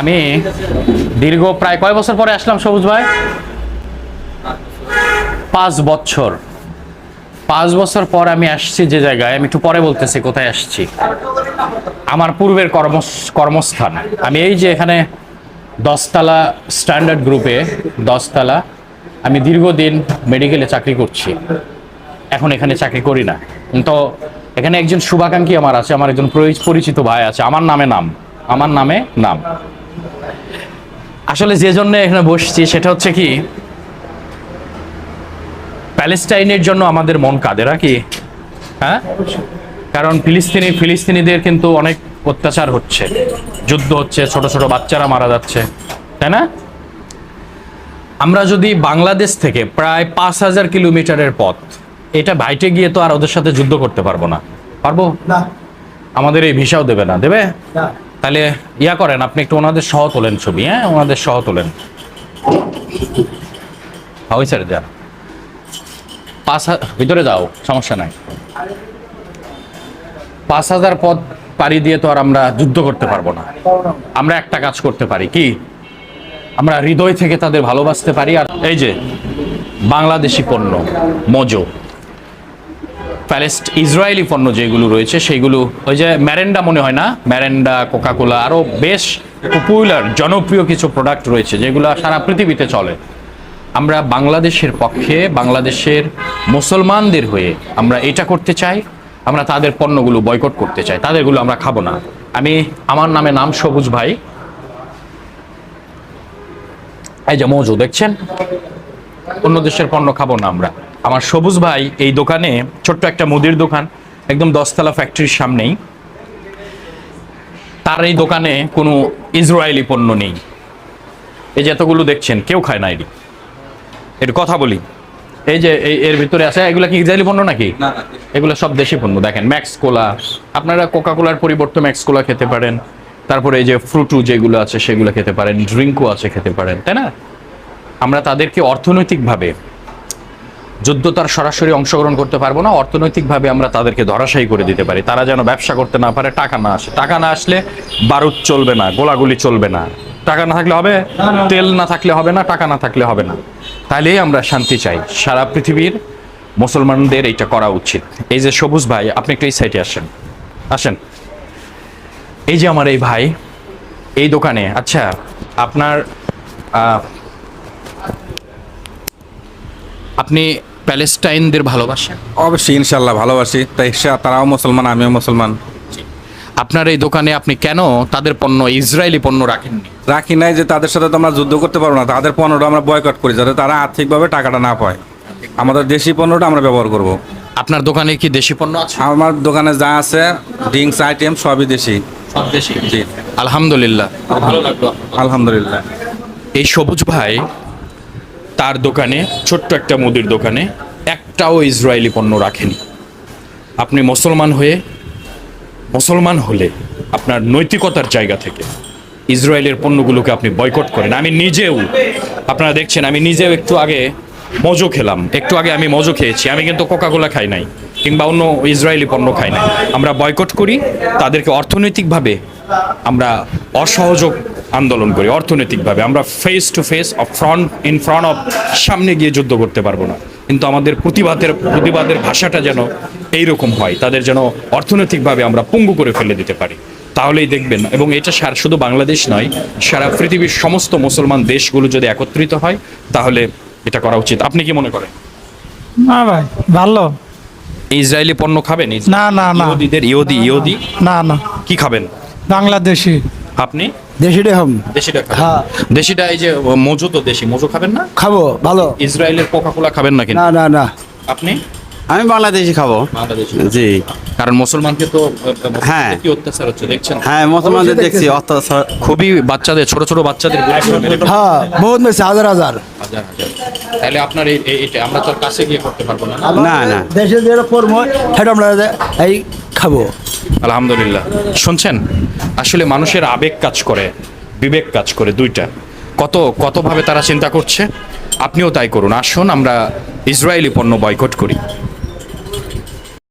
আমি দীর্ঘ প্রায় কয় বছর পরে আসলাম সবুজ ভাই? পাঁচ বছর। পাঁচ বছর পর আমি আসছি যে জায়গায়, আমি একটু পরে বলতেছি কোথায় আসছি। আমার পূর্বের কর্ম কর্মস্থান। আমি এই যে এখানে দশতলা স্ট্যান্ডার্ড গ্রুপে, দশতলা, আমি দীর্ঘদিন মেডিকেলে চাকরি করছি। এখন এখানে চাকরি করি না। তো এখানে একজন শুভাকাঙ্ক্ষী আমার আছে, আমার একজন পরিচিত ভাই আছে। আমার নামে নাম। আমার নামে নাম। আসলে যে জন্য এখানে বসছি সেটা হচ্ছে কি প্যালেস্টাইনের জন্য আমাদের মন কাঁদে নাকি হ্যাঁ? কারণ ফিলিস্তিনি ফিলিস্তিনিদের কিন্তু অনেক অত্যাচার হচ্ছে যুদ্ধ হচ্ছে ছোট ছোট বাচ্চারা মারা যাচ্ছে তাই না? আমরা যদি বাংলাদেশ থেকে প্রায় পাঁচ হাজার কিলোমিটারের পথ এটা বাইটে গিয়ে তো আর ওদের সাথে যুদ্ধ করতে পারব না পারব? না। আমাদের এই ভিসাও দেবে না দেবে? না। তাহলে ইয়া করেন আপনি একটু ওনাদের সহ তোলেন ছবি হ্যাঁ? ওনাদের সহ তোলেন। হ্যাঁ, স্যার যান পাঁচ ভিতরে যাও সমস্যা নাই। পাঁচ হাজার পদ পাড়ি দিয়ে তো আর আমরা যুদ্ধ করতে পারব না। আমরা একটা কাজ করতে পারি কি? আমরা হৃদয় থেকে তাদের ভালোবাসতে পারি আর এই যে বাংলাদেশি পণ্য মজো। প্যালেস্ট ইসরায়েলি পণ্য যেগুলো রয়েছে সেইগুলো ওই যে ম্যারেন্ডা মনে হয় না? ম্যারেন্ডা, কোকাকোলা আরও বেশ পপুলার জনপ্রিয় কিছু প্রোডাক্ট রয়েছে, যেগুলো সারা পৃথিবীতে চলে। আমরা বাংলাদেশের পক্ষে, বাংলাদেশের মুসলমানদের হয়ে আমরা এটা করতে চাই, আমরা তাদের পণ্যগুলো বয়কট করতে চাই, তাদেরগুলো আমরা খাব না। আমি, আমার নামে নাম সবুজ ভাই। এই যে মজু, দেখছেন? অন্য দেশের পণ্য খাব না আমরা। আমার সবুজ ভাই এই দোকানে ছোট্ট একটা মুদির দোকান একদম দশতলা ফ্যাক্টরির সামনেই। তার এই দোকানে কোনো ইসরায়েলি পণ্য নেই। এই যে এতগুলো দেখছেন কেউ খায় না এটি। এর কথা বলি। এই যে এই এর ভিতরে আছে এগুলো কি ইসরায়েলি পণ্য নাকি? এগুলো সব দেশি পণ্য। দেখেন ম্যাক্স কোলা। আপনারা কোকা কোলার পরিবর্তে ম্যাক্স কোলা খেতে পারেন। তারপরে এই যে ফ্রুটু যেগুলো আছে সেগুলো খেতে পারেন। ড্রিঙ্কও আছে খেতে পারেন। তাই না? আমরা তাদেরকে অর্থনৈতিকভাবে যুদ্ধ তার সরাসরি অংশগ্রহণ করতে পারব না, অর্থনৈতিকভাবে আমরা তাদেরকে ধরাশায়ী করে দিতে পারি। তারা যেন ব্যবসা করতে না পারে, টাকা না আসে। টাকা না আসলে বারুদ চলবে না, গোলাগুলি চলবে না। টাকা না থাকলে হবে, তেল না থাকলে হবে না, টাকা না থাকলে হবে না। তাহলেই আমরা শান্তি চাই। সারা পৃথিবীর মুসলমানদের এইটা করা উচিত। এই যে সবুজ ভাই, আপনি একটু এই সাইডে আসেন। আসেন। এই যে আমার এই ভাই, এই দোকানে আচ্ছা আপনার আপনি প্যালেস্টাইনদের ভালোবাসেন? অবশ্যই ইনশাল্লাহ ভালোবাসি। তাই তারাও মুসলমান আমিও মুসলমান। আপনার এই দোকানে আপনি কেন তাদের পণ্য ইসরায়েলি পণ্য রাখেননি? রাখি নাই যে তাদের সাথে তো আমরা যুদ্ধ করতে পারব না। তাদের পণ্যটা আমরা বয়কট করি যাতে তারা আর্থিকভাবে টাকাটা না পায়। আমাদের দেশি পণ্যটা আমরা ব্যবহার করব। আপনার দোকানে কি দেশি পণ্য আছে? আমার দোকানে যা আছে ড্রিঙ্কস আইটেম সবই দেশি। সব দেশি? জি। আলহামদুলিল্লাহ। ভালো লাগল আলহামদুলিল্লাহ। এই সবুজ ভাই তার দোকানে, ছোট্ট একটা মুদির দোকানে, একটাও ইসরায়েলি পণ্য রাখেনি। আপনি মুসলমান হয়ে, মুসলমান হলে আপনার নৈতিকতার জায়গা থেকে ইসরায়েলের পণ্যগুলোকে আপনি বয়কট করেন। আমি নিজেও, আপনারা দেখছেন, আমি নিজেও একটু আগে মজো খেলাম। একটু আগে আমি মজো খেয়েছি। আমি কিন্তু কোকাকোলা খাই নাই, কিংবা অন্য ইসরায়েলি পণ্য খাই নাই। আমরা বয়কট করি, তাদেরকে অর্থনৈতিকভাবে আমরা অসহযোগ আন্দোলন করি অর্থনৈতিকভাবে। আমরা face to face of front in front of সামনে গিয়ে যুদ্ধ করতে পারব না। কিন্তু আমাদের প্রতিবাদের প্রতিবাদের ভাষাটা যেন এইরকম হয় তাদের যেন অর্থনৈতিকভাবে আমরা পঙ্গু করে ফেলে দিতে পারি। তাহলেই দেখবেন এবং এটা সার শুধু বাংলাদেশ নয় সারা পৃথিবীর সমস্ত মুসলমান দেশগুলো যদি একত্রিত হয় তাহলে এটা করা উচিত। আপনি কি মনে করেন? না ভাই ভালো। ইসরায়েলি পণ্য খাবেন? না, না, না। ইহুদিদের ইহুদি ইহুদি? না না। কি খাবেন? বাংলাদেশি। আপনি? দেশিটা হম দেশিটা হ্যাঁ। দেশিটা এই যে মজু তো দেশি। মজু খাবেন না? খাব ভালো। ইসরায়েলের কোকা কোলা খাবেন না কিন্তু? না না না। আপনি? আমি বাংলাদেশি খাব। বাংলাদেশি। জি। কারণ মুসলমানকে তো হ্যাঁ। কি অত্যাচার হচ্ছে দেখছেন? হ্যাঁ মুসলমানদের দেখছি অত্যাচার। খুবই বাচ্চাদের ছোট ছোট বাচ্চাদের ফেলে। হ্যাঁ বহুত মেসি হাজার হাজার। হাজার হাজার। তাহলে আপনার এই এটা আমরা তো আর কাছে গিয়ে করতে পারব না না? না দেশে যেটা কর্ম সেটা আমরা এই খাব। আলহামদুলিল্লাহ। শুনছেন? আসলে মানুষের আবেগ কাজ করে, বিবেক কাজ করে দুইটা। কত, কতভাবে তারা চিন্তা করছে? আপনিও তাই করুন। আসুন, আমরা ইসরায়েলি পণ্য বয়কট করি।